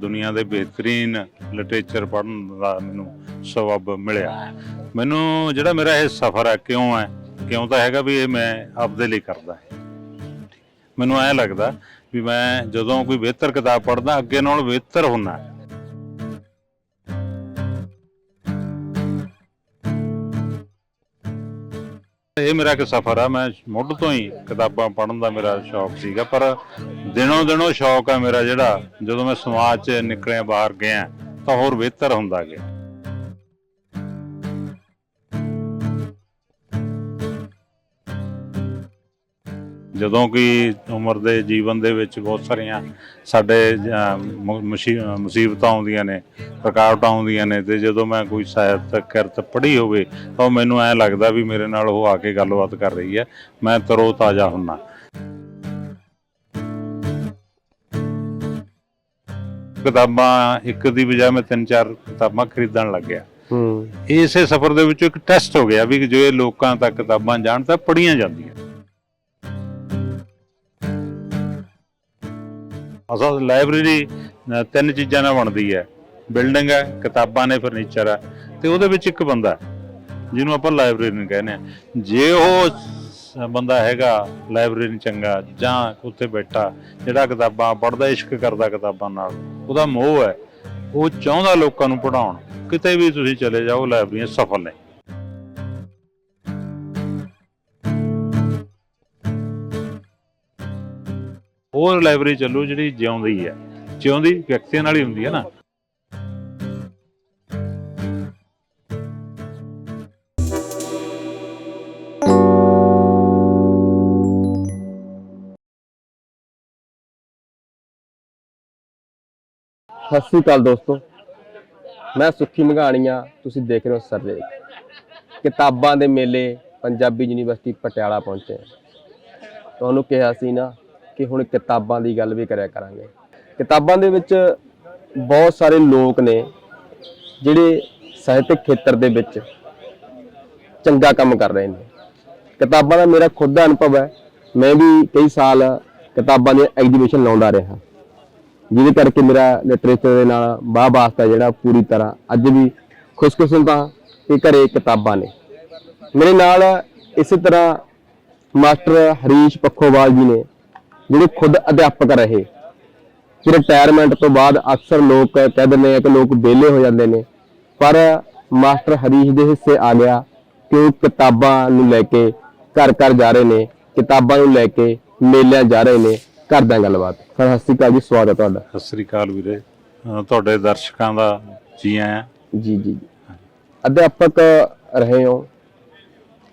ਦੁਨੀਆ ਦੇ ਬਿਹਤਰੀਨ ਲਿਟਰੇਚਰ ਪੜ੍ਹਨ ਦਾ ਮੈਨੂੰ ਸਬਬ ਮਿਲਿਆ। ਮੈਨੂੰ ਜਿਹੜਾ ਮੇਰਾ ਇਹ ਸਫ਼ਰ ਹੈ, ਕਿਉਂ ਹੈ? ਕਿਉਂ ਤਾਂ ਹੈਗਾ ਵੀ ਇਹ ਮੈਂ ਆਪਦੇ ਲਈ ਕਰਦਾ ਹੈ। ਮੈਨੂੰ ਐ ਲੱਗਦਾ ਵੀ ਮੈਂ ਜਦੋਂ ਕੋਈ ਬਿਹਤਰ ਕਿਤਾਬ ਪੜ੍ਹਦਾ, ਅੱਗੇ ਨਾਲੋਂ ਬਿਹਤਰ ਹੁੰਦਾ ਇਹ ਮੇਰਾ ਇੱਕ ਸਫ਼ਰ ਆ, ਮੈਂ ਮੁੱਢ ਤੋਂ ਹੀ ਕਿਤਾਬਾਂ ਪੜ੍ਹਨ ਦਾ ਮੇਰਾ ਸ਼ੌਕ ਸੀਗਾ, ਪਰ ਦਿਨੋਂ ਦਿਨੋਂ ਸ਼ੌਕ ਆ ਮੇਰਾ ਜਿਹੜਾ, ਜਦੋਂ ਮੈਂ ਸਮਾਜ 'ਚ ਨਿਕਲਿਆ, ਬਾਹਰ ਗਿਆ, ਤਾਂ ਹੋਰ ਬਿਹਤਰ ਹੁੰਦਾ ਗਿਆ। ਜਦੋਂ ਕਿ ਉਮਰ ਦੇ ਜੀਵਨ ਦੇ ਵਿੱਚ ਬਹੁਤ ਸਾਰੀਆਂ ਸਾਡੇ ਮੁਸੀਬਤਾਂ ਆਉਂਦੀਆਂ ਨੇ ਰੁਕਾਵਟਾਂ ਆਉਂਦੀਆਂ ਨੇ ਤੇ ਜਦੋਂ ਮੈਂ ਕੋਈ ਸਾਹਿਤਕ ਕਿਰਤ ਪੜ੍ਹੀ ਹੋਵੇ ਤਾਂ ਮੈਨੂੰ ਐ ਲੱਗਦਾ ਵੀ ਮੇਰੇ ਨਾਲ ਉਹ ਆ ਕੇ ਗੱਲਬਾਤ ਕਰ ਰਹੀ ਹੈ। ਮੈਂ ਤਰੋ ਤਾਜ਼ਾ ਹੁੰਨਾ। ਕਿਤਾਬਾਂ ਇੱਕ ਦੀ ਬਜਾਏ ਮੈਂ ਤਿੰਨ ਚਾਰ ਕਿਤਾਬਾਂ ਖਰੀਦਣ ਲੱਗ ਗਿਆ ਹੂੰ। ਇਸੇ ਸਫ਼ਰ ਦੇ ਵਿੱਚ ਇੱਕ ਟੈਸਟ ਹੋ ਗਿਆ ਵੀ ਜੋ ਇਹ ਲੋਕਾਂ ਤੱਕ ਕਿਤਾਬਾਂ ਜਾਣ ਤਾਂ ਪੜ੍ਹੀਆਂ ਜਾਂਦੀਆਂ। ਅਸਲ ਲਾਇਬ੍ਰੇਰੀ ਤਿੰਨ ਚੀਜ਼ਾਂ ਨਾਲ ਬਣਦੀ ਹੈ। ਬਿਲਡਿੰਗ ਹੈ, ਕਿਤਾਬਾਂ ਨੇ, ਫਰਨੀਚਰ ਹੈ। ਤੇ ਉਹਦੇ ਵਿੱਚ ਇੱਕ ਬੰਦਾ ਜਿਹਨੂੰ ਆਪਾਂ ਲਾਇਬ੍ਰੇਰੀਅਨ ਕਹਿੰਦੇ ਆ ਜੇ ਉਹ ਬੰਦਾ ਹੈਗਾ ਲਾਇਬ੍ਰੇਰੀਅਨ ਚੰਗਾ, ਜਾਂ ਉੱਥੇ ਬੈਠਾ, ਜਿਹੜਾ ਕਿਤਾਬਾਂ, ਪੜ੍ਹਦਾ, ਇਸ਼ਕ ਕਰਦਾ ਕਿਤਾਬਾਂ ਨਾਲ, ਉਹਦਾ ਮੋਹ ਹੈ, ਉਹ ਚਾਹੁੰਦਾ ਲੋਕਾਂ ਨੂੰ ਪੜ੍ਹਾਉਣ। ਕਿਤੇ ਵੀ ਤੁਸੀਂ ਚਲੇ ਜਾਓ, ਲਾਇਬ੍ਰੇਰੀਆਂ ਸਫਲ ਨੇ। ਉਹ ਲਾਇਬ੍ਰੇਰੀ ਚੱਲੂ ਜਿਹੜੀ ਜਿਉਂਦੀ ਹੈ। ਜਿਉਂਦੀ ਵਿਅਕਤੀਆਂ ਨਾਲ ਹੀ ਹੁੰਦੀ ਹੈ ਨਾ। ਸਤਿ ਸ੍ਰੀ ਅਕਾਲ ਦੋਸਤੋ। ਮੈਂ ਸੁੱਖੀ ਮਘਾਣੀਆਂ ਤੁਸੀਂ ਦੇਖ ਰਹੇ ਹੋ ਸਰਲੇਖ ਕਿਤਾਬਾਂ ਦੇ ਮੇਲੇ ਪੰਜਾਬੀ ਯੂਨੀਵਰਸਿਟੀ ਪਟਿਆਲਾ ਪਹੁੰਚੇ। ਤੁਹਾਨੂੰ ਕਿਹਾ ਸੀ ਨਾ ਕਿ ਹੁਣ ਕਿਤਾਬਾਂ ਦੀ ਗੱਲ ਵੀ ਕਰਿਆ ਕਰਾਂਗੇ। ਕਿਤਾਬਾਂ ਦੇ ਵਿੱਚ ਬਹੁਤ ਸਾਰੇ ਲੋਕ ਨੇ ਜਿਹੜੇ ਸਾਹਿਤਕ ਖੇਤਰ ਦੇ ਵਿੱਚ ਚੰਗਾ ਕੰਮ ਕਰ ਰਹੇ ਨੇ। ਕਿਤਾਬਾਂ ਦਾ ਮੇਰਾ ਖੁਦ ਦਾ ਅਨੁਭਵ ਹੈ। ਮੈਂ ਵੀ ਕਈ ਸਾਲ ਕਿਤਾਬਾਂ ਦੇ ਐਗਜ਼ੀਬਿਸ਼ਨ ਲਾਉਂਦਾ ਰਿਹਾ। ਜਿਹਦੇ ਕਰਕੇ ਮੇਰਾ ਲਿਟਰੇਚਰ ਦੇ ਨਾਲ ਬਾਹ ਵਾਸਤਾ ਜਿਹੜਾ ਪੂਰੀ ਤਰ੍ਹਾਂ ਅੱਜ ਵੀ ਖੁਸ਼ਕਿਸਮਤਾਂ ਕਿ ਘਰੇ ਕਿਤਾਬਾਂ ਨੇ। ਮੇਰੇ ਨਾਲ ਇਸੇ ਤਰ੍ਹਾਂ ਮਾਸਟਰ ਹਰੀਸ਼ ਪੱਖੋਵਾਲ ਜੀ ਨੇ ਜਿਹੜੇ ਖੁਦ ਅਧਿਆਪਕ ਰਹੇ। ਕਿ ਰਿਟਾਇਰਮੈਂਟ ਤੋਂ ਬਾਅਦ ਅਕਸਰ ਲੋਕ ਕਹਿ ਦਿੰਦੇ ਆ ਕਿ ਲੋਕ ਵਿਹਲੇ ਹੋ ਜਾਂਦੇ ਨੇ। ਪਰ ਮਾਸਟਰ ਹਰੀਸ਼ ਦੇ ਹਿੱਸੇ ਆ ਗਿਆ ਕਿ ਉਹ ਕਿਤਾਬਾਂ ਨੂੰ ਲੈ ਕੇ ਘਰ ਘਰ ਜਾ ਰਹੇ ਨੇ ਕਿਤਾਬਾਂ ਨੂੰ ਲੈ ਕੇ ਮੇਲਿਆਂ ਜਾ ਰਹੇ ਨੇ। ਕਰਦੇ ਹਾਂ ਗੱਲਬਾਤ। ਸਰ ਸਤਿ ਸ਼੍ਰੀ ਅਕਾਲ ਜੀ ਸਵਾਗਤ ਹੈ ਤੁਹਾਡਾ। ਸਤਿ ਸ੍ਰੀ ਅਕਾਲ ਵੀਰੇ। ਅਹ ਤੁਹਾਡੇ ਦਰਸ਼ਕਾਂ ਦਾ ਜੀ ਆਇਆਂ। ਜੀ ਜੀ ਜੀ। ਅਧਿਆਪਕ ਰਹੇ ਹੋ।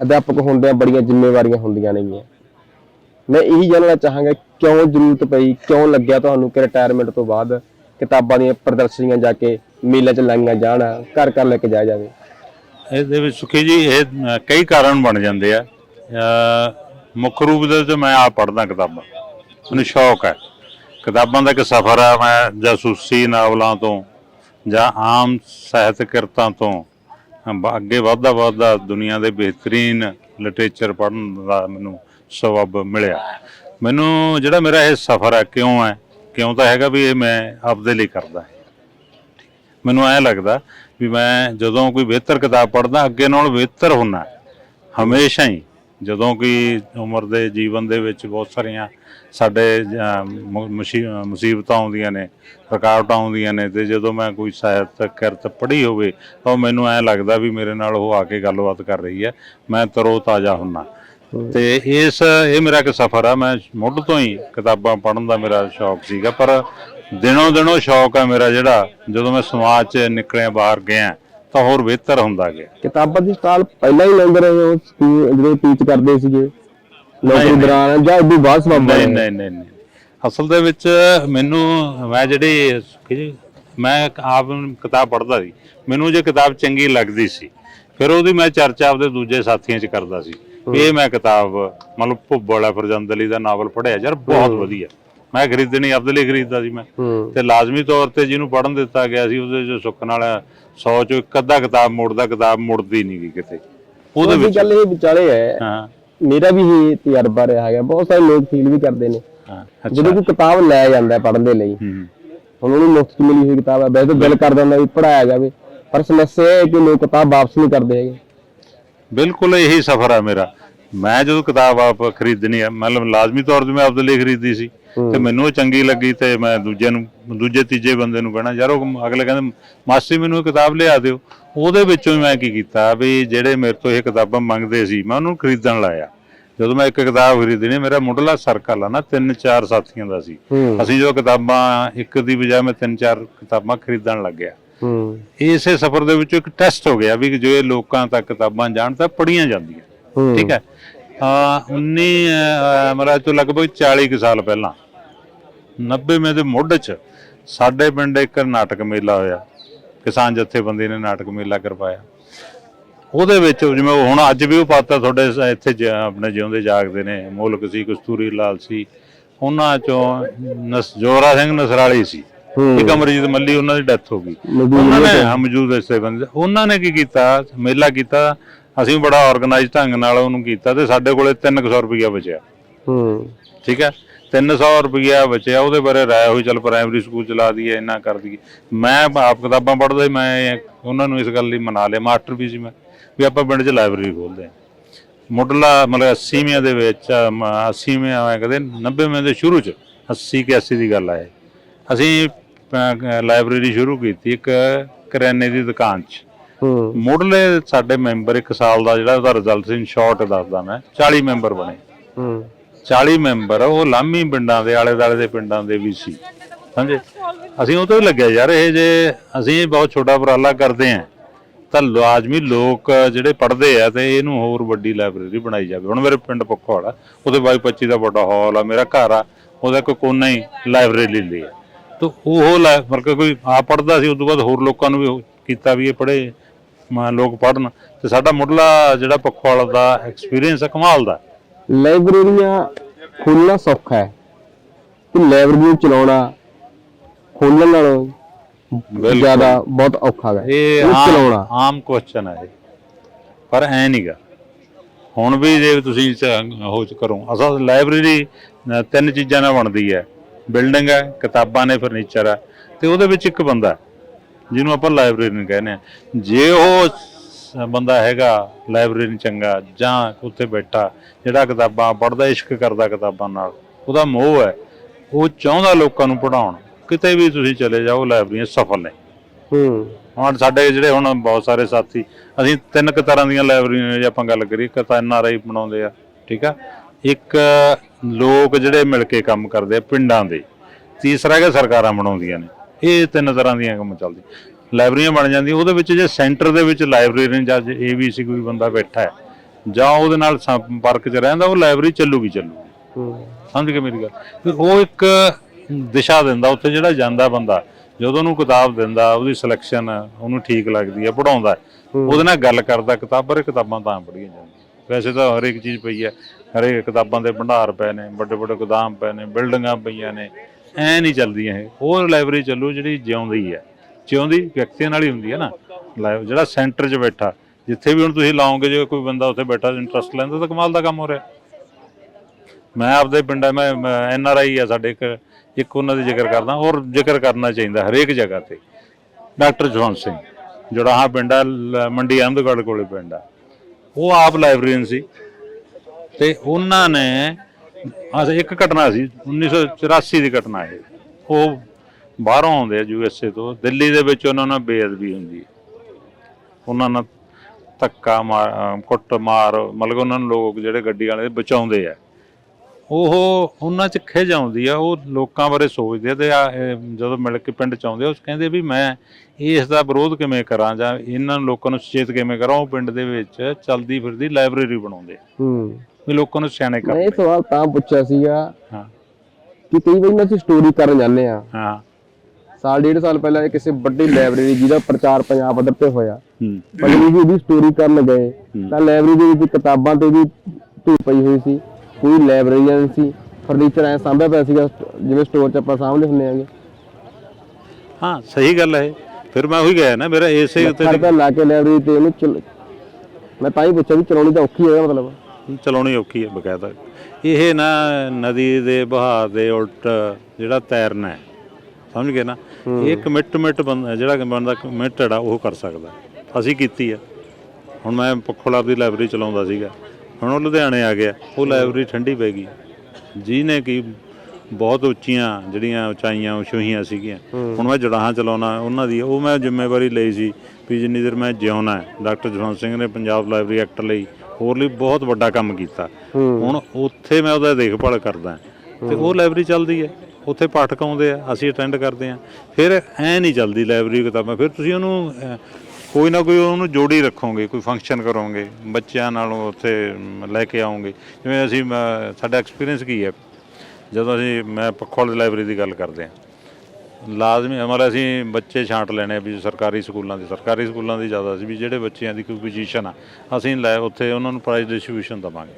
ਅਧਿਆਪਕ ਹੁੰਦਿਆਂ ਬੜੀਆਂ ਜ਼ਿੰਮੇਵਾਰੀਆਂ ਹੁੰਦੀਆਂ ਨੇਗੀਆਂ। ਮੈਂ ਇਹੀ ਜਾਣਨਾ ਚਾਹਾਂਗਾ ਕਿਉਂ ਜ਼ਰੂਰਤ ਪਈ, ਕਿਉਂ ਲੱਗਿਆ ਤੁਹਾਨੂੰ ਕਿ ਰਿਟਾਇਰਮੈਂਟ ਤੋਂ ਬਾਅਦ ਕਿਤਾਬਾਂ ਦੀਆਂ ਪ੍ਰਦਰਸ਼ਨੀਆਂ ਜਾ ਕੇ ਮੇਲੇ 'ਚ ਲਾਈਆਂ ਜਾਣ, ਘਰ ਘਰ ਲੈ ਕੇ ਜਾਇਆ ਜਾਵੇ? ਇਹਦੇ ਵਿੱਚ ਸੁਖੀ ਜੀ, ਇਹ ਕਈ ਕਾਰਨ ਬਣ ਜਾਂਦੇ ਆ। ਮੁੱਖ ਰੂਪ ਦੇ ਵਿੱਚ ਮੈਂ ਆਪ ਪੜ੍ਹਦਾ ਕਿਤਾਬਾਂ। ਮੈਨੂੰ ਸ਼ੌਕ ਹੈ। ਕਿਤਾਬਾਂ ਦਾ ਇੱਕ ਸਫ਼ਰ ਹੈ ਮੈਂ ਜਾਸੂਸੀ ਨਾਵਲਾਂ ਤੋਂ ਜਾਂ ਆਮ ਸਾਹਿਤ ਕਿਰਤਾਂ ਤੋਂ ਅੱਗੇ ਵੱਧਦਾ ਵੱਧਦਾ ਦੁਨੀਆ ਦੇ ਬਿਹਤਰੀਨ ਲਿਟਰੇਚਰ ਪੜ੍ਹਨ ਦਾ ਮੈਨੂੰ ਸਬਬ ਮਿਲਿਆ। ਮੈਨੂੰ ਜਿਹੜਾ ਮੇਰਾ ਇਹ ਸਫ਼ਰ ਹੈ, ਕਿਉਂ ਹੈ? ਕਿਉਂ ਤਾਂ ਹੈਗਾ ਵੀ ਇਹ ਮੈਂ ਆਪਦੇ ਲਈ ਕਰਦਾ ਹੈ। ਮੈਨੂੰ ਐ ਲੱਗਦਾ ਵੀ ਮੈਂ ਜਦੋਂ ਕੋਈ ਬਿਹਤਰ ਕਿਤਾਬ ਪੜ੍ਹਦਾ, ਅੱਗੇ ਨਾਲ ਬਿਹਤਰ ਹੁੰਦਾ ਹਮੇਸ਼ਾ ਹੀ ਜਦੋਂ ਕਿ ਉਮਰ ਦੇ ਜੀਵਨ ਦੇ ਵਿੱਚ ਬਹੁਤ ਸਾਰੀਆਂ ਸਾਡੇ ਮੁਸ਼ੀ- ਮੁਸੀਬਤਾਂ ਆਉਂਦੀਆਂ ਨੇ, ਰੁਕਾਵਟਾਂ ਆਉਂਦੀਆਂ ਨੇ, ਤੇ ਜਦੋਂ ਮੈਂ ਕੋਈ ਸਾਹਿਤਕ ਕਿਰਤ ਪੜ੍ਹੀ ਹੋਵੇ, ਤਾਂ ਮੈਨੂੰ ਐ ਲੱਗਦਾ ਵੀ ਮੇਰੇ ਨਾਲ ਉਹ ਆ ਕੇ ਗੱਲਬਾਤ ਕਰ ਰਹੀ ਹੈ। ਮੈਂ ਤਰੋ ਤਾਜ਼ਾ ਹੁੰਨਾ ਤੇ ਇਸ ਇਹ ਮੇਰਾ ਇੱਕ ਸਫ਼ਰ ਆ ਮੈਂ ਮੁੱਢ ਤੋਂ ਹੀ ਕਿਤਾਬਾਂ ਪੜ੍ਹਨ ਦਾ ਮੇਰਾ ਸ਼ੌਕ ਸੀਗਾ ਪਰ ਦਿਨੋਂ ਦਿਨੋਂ ਸ਼ੌਕ ਆ ਮੇਰਾ ਜਿਹੜਾ ਜਦੋਂ ਮੈਂ ਸਮਾਜ 'ਚ ਨਿਕਲਿਆ ਬਾਹਰ ਗਿਆ ਤਾਂ ਹੋਰ ਬਿਹਤਰ ਹੁੰਦਾ ਗਿਆ। ਕਿਤਾਬਾਂ ਦੀ ਸਟਾਲ ਪਹਿਲਾਂ ਹੀ ਲੈਂਦੇ ਰਹੇ ਹੋ ਸਕੂਲ ਜਦੋਂ ਟੀਚ ਕਰਦੇ ਸੀਗੇ? ਨੌਕਰੀ। ਦੌਰਾਨ ਜਾਂ ਉਦੋਂ ਬਾਅਦ ਸਬਬ ਨਹੀਂ ਨਹੀਂ ਨਹੀਂ ਨਹੀਂ। ਅਸਲ ਦੇ ਵਿੱਚ ਮੈਨੂੰ ਮੈਂ ਜਿਹੜੀ ਮੈਂ ਆਪ ਕਿਤਾਬ ਪੜ੍ਹਦਾ ਸੀ। ਮੈਨੂੰ ਜੇ ਕਿਤਾਬ ਚੰਗੀ ਲੱਗਦੀ ਸੀ ਫਿਰ ਉਹਦੀ ਮੈਂ ਚਰਚਾ ਆਪਦੇ ਦੂਜੇ ਸਾਥੀਆਂ 'ਚ ਕਰਦਾ ਸੀ। ਵੀ ਇਹ ਮੈਂ ਕਿਤਾਬ ਮਤਲਬ ਭੁੱਬਲ ਫਰਜੰਦ ਅਲੀ ਦਾ ਨਾਵਲ ਪੜ੍ਹਿਆ। ਯਾਰ ਬਹੁਤ ਵਧੀਆ। ਮੈਂ ਖਰੀਦਣੀ ਆਪਦੇ ਲਈ ਖਰੀਦਦਾ ਸੀ ਮੈਂ। ਹੂੰ। ਤੇ ਲਾਜ਼ਮੀ ਤੌਰ ਤੇ ਜਿਹਨੂੰ ਪੜ੍ਹਨ ਦਿੱਤਾ ਗਿਆ ਸੀ ਉਹਦੇ ਜੋ ਸੁੱਖ ਨਾਲ 100 ਚੋਂ ਇੱਕ ਅੱਧਾ ਕਿਤਾਬ ਮੁੜਦਾ ਕਿਤਾਬ ਮੁੜਦੀ ਨਹੀਂ ਗਈ ਕਿਤੇ। ਉਹਦੇ ਵਿੱਚ ਗੱਲ ਇਹ ਵਿਚਾਲੇ ਹੈ ਹਾਂ। ਮੇਰਾ ਵੀ ਇਹ ਤਜਰਬਾ ਰਿਹਾ ਹੈਗਾ। ਬਹੁਤ ਸਾਰੇ ਲੋਕ ਫੀਲ ਵੀ ਕਰਦੇ ਨੇ। ਹਾਂ ਜਦੋਂ ਕੋਈ ਕਿਤਾਬ ਲੈ ਜਾਂਦਾ ਪੜ੍ਹਨ ਦੇ ਲਈ ਹੂੰ ਹੁਣ ਉਹਨੂੰ ਮੁਫਤ ਮਿਲੀ ਹੋਈ ਕਿਤਾਬ ਹੈ। ਵੈਸੇ ਦਿਲ ਕਰ ਦਿੰਦਾ ਵੀ ਪੜਾਇਆ ਜਾਵੇ। ਪਰ ਸਮੱਸਿਆ ਇਹ ਹੈ ਕਿ ਲੋਕ ਕਿਤਾਬ ਵਾਪਸ ਨਹੀਂ ਕਰਦੇ ਹੈਗੇ। ਬਿਲਕੁਲ ਇਹੀ ਸਫ਼ਰ ਆ ਮੇਰਾ। ਮੈਂ ਜਦੋਂ ਕਿਤਾਬ ਆਪ ਖਰੀਦਣੀ ਆ ਮਤਲਬ ਲਾਜ਼ਮੀ ਤੌਰ ਤੇ ਮੈਂ ਆਪਦੇ ਲਈ ਖਰੀਦੀ ਸੀ ਤੇ ਮੈਨੂੰ ਉਹ ਚੰਗੀ ਲੱਗੀ ਤੇ ਮੈਂ ਦੂਜੇ ਨੂੰ ਦੂਜੇ ਤੀਜੇ ਬੰਦੇ ਨੂੰ ਕਹਿਣਾ ਯਾਰ ਉਹ ਅਗਲੇ ਕਹਿੰਦੇ ਮਾਸੀ ਮੈਨੂੰ ਇਹ ਕਿਤਾਬ ਲਿਆ ਦਿਓ। ਉਹਦੇ ਵਿੱਚੋਂ ਮੈਂ ਕੀ ਕੀਤਾ ਵੀ ਜਿਹੜੇ ਮੇਰੇ ਤੋਂ ਇਹ ਕਿਤਾਬਾਂ ਮੰਗਦੇ ਸੀ ਮੈਂ ਉਹਨੂੰ ਖਰੀਦਣ ਲਾਇਆ। ਜਦੋਂ ਮੈਂ ਇੱਕ ਕਿਤਾਬ ਖਰੀਦਣੀ ਮੇਰਾ ਮੁੱਢਲਾ ਸਰਕਲ ਆ ਨਾ ਤਿੰਨ ਚਾਰ ਸਾਥੀਆਂ ਦਾ ਸੀ। ਅਸੀਂ ਜੋ ਕਿਤਾਬਾਂ ਇੱਕ ਦੀ ਬਜਾਏ ਮੈਂ ਤਿੰਨ ਚਾਰ ਕਿਤਾਬਾਂ ਖਰੀਦਣ ਲੱਗ ਗਿਆ ਹੂੰ। ਇਸੇ ਸਫ਼ਰ ਦੇ ਵਿੱਚ ਇੱਕ ਟੈਸਟ ਹੋ ਗਿਆ ਵੀ ਜੋ ਇਹ ਲੋਕਾਂ ਤੱਕ ਕਿਤਾਬਾਂ ਜਾਣ ਤਾਂ ਪੜੀਆਂ ਜਾਂਦੀਆਂ। ਠੀਕ ਹੈ। ਆ 19 ਅਹ, ਮੇਰਾ ਤੋਂ ਲਗਭਗ 40 ਕੁ ਸਾਲ ਪਹਿਲਾਂ 90 ਮੇ ਦੇ ਮੁੱਢ 'ਚ ਸਾਡੇ ਪਿੰਡ ਇੱਕ ਨਾਟਕ ਮੇਲਾ ਹੋਇਆ। ਕਿਸਾਨ ਜਥੇਬੰਦੀ ਨੇ ਨਾਟਕ ਮੇਲਾ ਕਰਵਾਇਆ। ਉਹਦੇ ਵਿੱਚ ਜਿਵੇਂ ਹੁਣ ਅੱਜ ਵੀ ਉਹ ਪਾਤਾ ਤੁਹਾਡੇ ਇੱਥੇ ਆਪਣੇ ਜਿਉਂਦੇ ਜਾਗਦੇ ਨੇ ਮੁਲਕ ਸੀ ਕਸਤੂਰੀ ਲਾਲ ਸੀ ਉਹਨਾਂ ਚੋਂ ਨਸ ਜੋਰਾ ਸਿੰਘ ਨਸਰਾਲੀ ਸੀ। ਇੱਕ ਅਮਰਜੀਤ ਮੱਲੀ ਉਹਨਾਂ ਦੀ ਡੈਥ ਹੋ ਗਈ। ਮੌਜੂਦ ਉਹਨਾਂ ਨੇ ਹਾਂ, ਮੌਜੂਦ ਇਸੇ ਬੰਦੇ। ਉਹਨਾਂ ਨੇ ਕੀ ਕੀਤਾ? ਮੇਲਾ ਕੀਤਾ। ਅਸੀਂ ਬੜਾ ਆਰਗੇਨਾਈਜ਼ ਢੰਗ ਨਾਲ ਉਹਨੂੰ ਕੀਤਾ ਤੇ ਸਾਡੇ ਕੋਲੇ 300 ਰੁਪਇਆ ਬਚਿਆ। ਹੂੰ। ਠੀਕ ਹੈ? 300 ਰੁਪਇਆ ਬਚਿਆ ਉਹਦੇ ਬਾਰੇ ਰਾਇ ਹੋਈ ਚਲ ਪ੍ਰਾਇਮਰੀ ਸਕੂਲ ਚਲਾ ਦਈਏ ਇੰਨਾ ਕਰ ਦਈਏ। ਮੈਂ ਆਪ ਕਿਤਾਬਾਂ ਪੜ੍ਹਦਾ ਮੈਂ ਉਹਨਾਂ ਨੂੰ ਇਸ ਗੱਲ ਲਈ ਮਨਾ ਲਿਆ। ਮਾਸਟਰ ਵੀ ਸੀ ਮੈਂ। ਵੀ ਆਪਾਂ ਪਿੰਡ 'ਚ ਲਾਇਬ੍ਰੇਰੀ ਖੋਲਦੇ ਹਾਂ। ਮੁੱਢਲਾ ਮਤਲਬ 80ਵੀਂ ਦੇ ਵਿੱਚ 80ਵੀਂ ਆਇਆ ਕਦੇ 90ਵੀਂ ਦੇ ਸ਼ੁਰੂ 'ਚ 80 ਕਿ 80 ਦੀ ਗੱਲ ਆਏ। ਅਸੀਂ ਲਾਇਬ੍ਰੇਰੀ ਸ਼ੁਰੂ ਕੀਤੀ ਇੱਕ ਕਰਿਆਨੇ ਦੀ ਦੁਕਾਨ 'ਚ। ਮੁੱਢਲੇ ਸਾਡੇ ਮੈਂਬਰ ਇੱਕ ਸਾਲ ਦਾ ਜਿਹੜਾ ਉਹਦਾ ਰਿਜ਼ਲਟ ਸੀ ਸ਼ਾਰਟ ਦੱਸਦਾ ਮੈਂ 40 ਮੈਂਬਰ ਬਣੇ। ਹੂੰ। 40 ਮੈਂਬਰ ਉਹ ਲਾਮੀ ਪਿੰਡਾਂ ਦੇ ਆਲੇ ਦਾਲੇ ਦੇ ਪਿੰਡਾਂ ਦੇ ਵੀ ਸੀ। ਸਮਝੇ? ਅਸੀਂ ਉਹ ਤੋਂ ਹੀ ਲੱਗਿਆ ਯਾਰ ਇਹ ਜੇ ਅਸੀਂ ਬਹੁਤ ਛੋਟਾ ਉਪਰਾਲਾ ਕਰਦੇ ਆਂ ਤਾਂ ਲਾਜ਼ਮੀ ਲੋਕ ਜਿਹੜੇ ਪੜ੍ਹਦੇ ਆ ਤੇ ਇਹਨੂੰ ਹੋਰ ਵੱਡੀ ਲਾਇਬ੍ਰੇਰੀ ਬਣਾਈ ਜਾਵੇ। ਹੁਣ ਮੇਰੇ ਪਿੰਡ ਪੱਖੋ ਵਾਲਾ ਉਹਦੇ 22 ਦਾ ਵੱਡਾ ਹਾਲ ਆ ਮੇਰਾ ਘਰ ਆ ਉਹਦਾ ਕੋਈ ਕੋਨਾ ਹੀ ਲਾਇਬ੍ਰੇਰੀ ਲਈ ਆ। ਤਾਂ ਉਹ ਲਾਇ- ਮਤਲਬ ਕੋਈ ਆ ਪੜ੍ਹਦਾ ਸੀ ਉਸ ਤੋਂ ਬਾਅਦ ਹੋਰ ਲੋਕਾਂ ਨੂੰ ਵੀ ਉਹ ਕੀਤਾ ਵੀ ਇਹ ਪੜ੍ਹੇ ਮ- ਲੋਕ ਪੜ੍ਹਨ। ਤੇ ਸਾਡਾ ਮੁੱਢਲਾ ਜਿਹੜਾ ਪੱਖੋ ਵਾਲਾ ਦਾ ਐਕਸਪੀਰੀਅੰਸ ਆ ਕਮਾਲ ਦਾ। ਲਾਇਬ੍ਰੇਰੀਆਂ ਖੋਲਣਾ ਸੌਖਾ ਹੈ। ਤੇ ਲਾਇਬ੍ਰੇਰੀ ਚਲਾਉਣਾ ਖੋਲਣ ਨਾਲੋਂ ਜ਼ਿਆਦਾ ਬਹੁਤ ਔਖਾ ਹੈ। ਇਹ ਚਲਾਉਣਾ। ਆਮ ਕੁਐਸਚਨ ਹੈ ਪਰ ਐ ਨਹੀਂਗਾ ਹੁਣ ਵੀ ਜੇ ਤੁਸੀਂ ਉਹ ਚ ਕਰੋ ਅਸਲ ਲਾਇਬ੍ਰੇਰੀ ਤਿੰਨ ਚੀਜ਼ਾਂ ਨਾਲ ਬਣਦੀ ਹੈ। ਬਿਲਡਿੰਗ ਹੈ ਕਿਤਾਬਾਂ ਨੇ ਫਰਨੀਚਰ ਹੈ ਤੇ ਉਹਦੇ ਵਿੱਚ ਇੱਕ ਬੰਦਾ ਜਿਹਨੂੰ ਆਪਾਂ ਲਾਇਬ੍ਰੇਰੀਅਨ ਕਹਿੰਦੇ ਆ ਜੇ ਉਹ ਬੰਦਾ ਹੈਗਾ ਲਾਇਬ੍ਰੇਰੀਅਨ ਚੰਗਾ ਜਾਂ ਉੱਥੇ ਬੈਠਾ ਜਿਹੜਾ ਕਿਤਾਬਾਂ ਪੜ੍ਹਦਾ ਇਸ਼ਕ ਕਰਦਾ ਕਿਤਾਬਾਂ ਨਾਲ ਉਹਦਾ ਮੋਹ ਹੈ ਉਹ ਚਾਹੁੰਦਾ ਲੋਕਾਂ ਨੂੰ ਪੜ੍ਹਾਉਣ ਕਿਤੇ ਵੀ ਤੁਸੀਂ ਚਲੇ ਜਾਓ ਲਾਇਬ੍ਰੇਰੀਆਂ ਸਫਲ ਨੇ। ਹੂੰ। ਹੁਣ ਸਾਡੇ ਜਿਹੜੇ ਹੁਣ ਬਹੁਤ ਸਾਰੇ ਸਾਥੀ ਅਸੀਂ ਤਿੰਨ ਕੁ ਤਰ੍ਹਾਂ ਦੀਆਂ ਲਾਇਬ੍ਰੇਰੀਆਂ ਜੇ ਆਪਾਂ ਗੱਲ ਕਰੀਏ ਇੱਕ ਤਾਂ ਐਨਆਰਆਈ ਬਣਾਉਂਦੇ ਆ ਠੀਕ ਆ ਇੱਕ ਲੋਕ ਜਿਹੜੇ ਮਿਲ ਕੇ ਕੰਮ ਕਰਦੇ ਆ ਪਿੰਡਾਂ ਦੇ ਤੀਸਰਾ ਹੈਗਾ ਸਰਕਾਰਾਂ ਬਣਾਉਂਦੀਆਂ ਨੇ ਇਹ ਤਿੰਨ ਤਰ੍ਹਾਂ ਦੀਆਂ ਕੰਮ ਚੱਲਦੀ ਲਾਇਬ੍ਰੇਰੀਆਂ ਬਣ ਜਾਂਦੀਆਂ ਉਹਦੇ ਵਿੱਚ ਜੇ ਸੈਂਟਰ ਦੇ ਵਿੱਚ ਲਾਇਬ੍ਰੇਰੀਅਨ ਜਾਂ ਏਬੀਸੀ ਕੋਈ ਬੰਦਾ ਬੈਠਾ ਹੈ ਜਾਂ ਉਹਦੇ ਨਾਲ ਸੰਪਰਕ 'ਚ ਰਹਿੰਦਾ ਉਹ ਲਾਇਬ੍ਰੇਰੀ ਚੱਲੂਗੀ ਚੱਲੂਗੀ। ਹੂੰ। ਸਮਝ ਗਏ ਮੇਰੀ ਗੱਲ? ਫਿਰ ਉਹ ਇੱਕ ਦਿਸ਼ਾ ਦਿੰਦਾ ਉੱਥੇ ਜਿਹੜਾ ਜਾਂਦਾ ਬੰਦਾ ਜਦੋਂ ਉਹਨੂੰ ਕਿਤਾਬ ਦਿੰਦਾ ਉਹਦੀ ਸਿਲੈਕਸ਼ਨ ਉਹਨੂੰ ਠੀਕ ਲੱਗਦੀ ਹੈ ਪੜਾਉਂਦਾ ਉਹਦੇ ਨਾਲ ਗੱਲ ਕਰਦਾ ਕਿਤਾਬ ਪਰ ਕਿਤਾਬਾਂ ਤਾਂ ਪੜ੍ਹੀਆਂ ਜਾਂਦੀਆਂ। ਵੈਸੇ ਤਾਂ ਹਰੇਕ ਚੀਜ਼ ਪਈ ਹੈ। ਹਰੇਕ ਕਿਤਾਬਾਂ ਦੇ ਭੰਡਾਰ ਪਏ ਨੇ, ਵੱਡੇ ਵੱਡੇ ਗੋਦਾਮ ਪਏ ਨੇ, ਬਿਲਡਿੰਗਾਂ ਪਈਆਂ ਨੇ, ਐ ਨਹੀਂ ਚੱਲਦੀਆਂ ਇਹ। ਉਹ ਲਾਇਬ੍ਰੇਰੀ ਚੱਲੂ ਜਿਹੜੀ ਜਿਉਂਦੀ ਹੈ। ਜਿਉਂਦੀ ਵਿਅਕਤੀਆਂ ਨਾਲ ਹੀ ਹੁੰਦੀ ਹੈ ਨਾ। ਲਾਇਬ ਜਿਹੜਾ ਸੈਂਟਰ 'ਚ ਬੈਠਾ, ਜਿੱਥੇ ਵੀ ਹੁਣ ਤੁਸੀਂ ਲਾਓਗੇ, ਜੇ ਕੋਈ ਬੰਦਾ ਉੱਥੇ ਬੈਠਾ ਇੰਟਰਸਟ ਲੈਂਦਾ, ਤਾਂ ਕਮਾਲ ਦਾ ਕੰਮ ਹੋ ਰਿਹਾ। ਮੈਂ ਆਪਦੇ ਪਿੰਡਾਂ, ਮੈਂ ਐਨ ਆਰ ਆਈ ਆ ਸਾਡੇ ਇੱਕ ਇੱਕ ਉਹਨਾਂ ਦੀ ਜ਼ਿਕਰ ਕਰਦਾ ਔਰ ਜ਼ਿਕਰ ਕਰਨਾ ਚਾਹੀਦਾ ਹਰੇਕ ਜਗ੍ਹਾ ਤੇ। ਡਾਕਟਰ ਜਵੰਤ ਸਿੰਘ, ਜਿਹੜਾ ਹਾਂ ਪਿੰਡ ਆ, ਲ- ਮੰਡੀ ਅਹਿਮਦਗੜ੍ਹ ਕੋਲੇ ਪਿੰਡ ਆ। ਉਹ ਆਪ ਲਾਇਬ੍ਰੇਰੀਅਨ ਸੀ। ਤੇ ਉਹਨਾਂ ਨੇ ਅਸ ਇੱਕ ਘਟਨਾ ਸੀ 1984 ਦੀ ਘਟਨਾ ਹੈ ਉਹ ਬਾਹਰੋਂ ਆਉਂਦੇ ਆ ਯੂ ਐਸ ਏ ਤੋਂ, ਦਿੱਲੀ ਦੇ ਵਿੱਚ ਉਹਨਾਂ ਨਾਲ ਬੇਅਦਬੀ ਹੁੰਦੀ ਹੈ। ਉਹਨਾਂ ਨਾਲ ਧੱਕਾ ਮਾਰ ਕੁੱਟ ਮਾਰ, ਮਤਲਬ ਉਹਨਾਂ ਨੂੰ ਲੋਕ ਜਿਹੜੇ ਗੱਡੀ ਵਾਲੇ ਬਚਾਉਂਦੇ ਆ। ਉਹ ਉਹਨਾਂ ਚ ਖਿਝ ਆਉਂਦੀ ਆ, ਉਹ ਲੋਕਾਂ ਬਾਰੇ ਸੋਚਦੇ ਆ ਤੇ ਜਦੋਂ ਮਿਲ ਕੇ ਪਿੰਡ ਚ ਆਉਂਦੇ ਆ, ਉਹ ਕਹਿੰਦੇ ਵੀ ਮੈਂ ਇਸ ਦਾ ਵਿਰੋਧ ਕਿਵੇਂ ਕਰਾਂ ਜਾਂ ਇਹਨਾਂ ਲੋਕਾਂ ਨੂੰ ਸੁਚੇਤ ਕਿਵੇਂ ਕਰਾਂ, ਉਹ ਪਿੰਡ ਦੇ ਵਿੱਚ ਚਲਦੀ ਫਿਰਦੀ ਲਾਇਬ੍ਰੇਰੀ ਬਣਾਉਂਦੇ ਹੂੰ। ਵੀ ਲੋਕਾਂ ਨੂੰ ਸਿਆਣੇ ਮੈਂ ਇਹ ਸਵਾਲ ਤਾਂ ਪੁੱਛਿਆ ਸੀਗਾ ਹਾਂ। ਕਿ ਕਈ ਵਾਰੀ ਨਾ ਅਸੀਂ ਸਟੋਰੀ ਕਰਨ ਜਾਂਦੇ ਆ ਹਾਂ। ਸਾਲ ਡੇਢ ਸਾਲ ਪਹਿਲਾਂ ਇਹ ਕਿਸੇ ਵੱਡੀ ਲਾਇਬ੍ਰੇਰੀ ਜਿਹਦਾ ਪ੍ਰਚਾਰ ਪੰਜਾਬ ਪੱਧਰ ਤੇ ਹੋਇਆ। ਹੂੰ। ਪਗਲੀ ਜੀ ਦੀ ਸਟੋਰੀ ਕਰਨ ਗਏ। ਤਾਂ ਲਾਇਬ੍ਰੇਰੀ ਦੇ ਵਿੱਚ ਕਿਤਾਬਾਂ ਤੇ ਵੀ ਧੂੜ ਪਈ ਹੋਈ ਸੀ। ਕੋਈ ਲਾਇਬ੍ਰੇਰੀਅਨ ਸੀ। ਫਰਨੀਚਰ ਐ ਸਾਂਭਿਆ ਪਿਆ ਸੀਗਾ। ਜਿਵੇਂ ਸਟੋਰ 'ਚ ਆਪਾਂ ਸਾਂਭਲੇ ਹੁੰਦੇ ਆਂਗੇ ਹਾਂ ਸਹੀ ਗੱਲ ਹੈ। ਫਿਰ ਮੈਂ ਉਹੀ ਗਿਆ ਨਾ ਮੇਰਾ ਇਸੇ ਉੱਤੇ ਲਾ ਕੇ ਲਾਇਬ੍ਰੇਰੀ ਤੇ ਇਹਨੂੰ ਚਲ ਮੈਂ ਤਾਂ ਹੀ ਪੁੱਛਿਆ ਵੀ ਚਲਾਉਣੀ ਤਾਂ ਔਖੀ ਹੈ ਮਤਲਬ। ਚਲਾਉਣੀ ਔਖੀ ਹੈ ਬਕਾਇਦਾ। ਇਹ ਨਾ ਨਦੀ ਦੇ ਬਹਾਅ ਦੇ ਉਲਟ ਜਿਹੜਾ ਤੈਰਨਾ ਹੈ ਸਮਝ ਗਏ ਨਾ? ਇਹ ਕਮਿਟਮੈਂਟ ਬੰਦਾ ਜਿਹੜਾ ਬੰਦਾ ਕਮਿਟਡ ਆ ਉਹ ਕਰ ਸਕਦਾ। ਅਸੀਂ ਕੀਤੀ ਆ। ਹੁਣ ਮੈਂ ਪਖੋਲਾ ਦੀ ਲਾਇਬ੍ਰੇਰੀ ਚਲਾਉਂਦਾ ਸੀਗਾ। ਹੁਣ ਉਹ ਲੁਧਿਆਣੇ ਆ ਗਿਆ। ਉਹ ਲਾਇਬ੍ਰੇਰੀ ਠੰਡੀ ਪੈ ਗਈ। ਜਿਹਨੇ ਕੀ ਬਹੁਤ ਉੱਚੀਆਂ ਜਿਹੜੀਆਂ ਉਚਾਈਆਂ ਉਛੂਹੀਆਂ ਸੀਗੀਆਂ। ਹੁਣ ਮੈਂ ਜੜਾਹਾਂ ਚਲਾਉਣਾ ਉਹਨਾਂ ਦੀ ਉਹ ਮੈਂ ਜ਼ਿੰਮੇਵਾਰੀ ਲਈ ਸੀ ਵੀ ਜਿੰਨੀ ਦੇਰ ਮੈਂ ਜਿਉਣਾ ਡਾਕਟਰ ਜਸਵੰਤ ਸਿੰਘ ਨੇ ਪੰਜਾਬ ਲਾਇਬ੍ਰੇਰੀ ਐਕਟ ਲਈ ਹੋਰ ਲਈ ਬਹੁਤ ਵੱਡਾ ਕੰਮ ਕੀਤਾ। ਹੁਣ ਉੱਥੇ ਮੈਂ ਉਹਦਾ ਦੇਖਭਾਲ ਕਰਦਾ ਤੇ ਉਹ ਲਾਇਬ੍ਰੇਰੀ ਚੱਲਦੀ ਹੈ। ਉੱਥੇ ਪਾਠਕ ਆਉਂਦੇ ਆ ਅਸੀਂ ਅਟੈਂਡ ਕਰਦੇ ਆ ਫਿਰ ਐ ਨਹੀਂ ਚੱਲਦੀ ਲਾਇਬ੍ਰੇਰੀ ਕਿਤਾਬਾਂ। ਫਿਰ ਤੁਸੀਂ ਉਹਨੂੰ ਕੋਈ ਨਾ ਕੋਈ ਉਹਨੂੰ ਜੋੜੀ ਰੱਖੋਗੇ ਕੋਈ ਫੰਕਸ਼ਨ ਕਰੋਗੇ ਬੱਚਿਆਂ ਨਾਲ ਉੱਥੇ ਲੈ ਕੇ ਆਓਗੇ। ਜਿਵੇਂ ਅਸੀਂ ਸਾਡਾ ਐਕਸਪੀਰੀਅੰਸ ਕੀ ਹੈ? ਜਦੋਂ ਅਸੀਂ ਮੈਂ ਪੱਖੋਵਾਲ ਦੀ ਲਾਇਬ੍ਰੇਰੀ ਦੀ ਗੱਲ ਕਰਦੇ ਹਾਂ। ਲਾਜ਼ਮੀ ਹਮਾਰਾ ਅਸੀਂ ਬੱਚੇ ਛਾਂਟ ਲੈਣੇ ਆ ਵੀ ਸਰਕਾਰੀ ਸਕੂਲਾਂ ਦੇ, ਸਰਕਾਰੀ ਸਕੂਲਾਂ ਦੀ ਜ਼ਿਆਦਾ ਸੀ ਵੀ ਜਿਹੜੇ ਬੱਚਿਆਂ ਦੀ ਕੋਈ ਪੋਜੀਸ਼ਨ ਆ, ਅਸੀਂ ਲੈ ਉੱਥੇ ਉਹਨਾਂ ਨੂੰ ਪ੍ਰਾਈਜ਼ ਡਿਸਟ੍ਰੀਬਿਊਸ਼ਨ ਦਵਾਂਗੇ।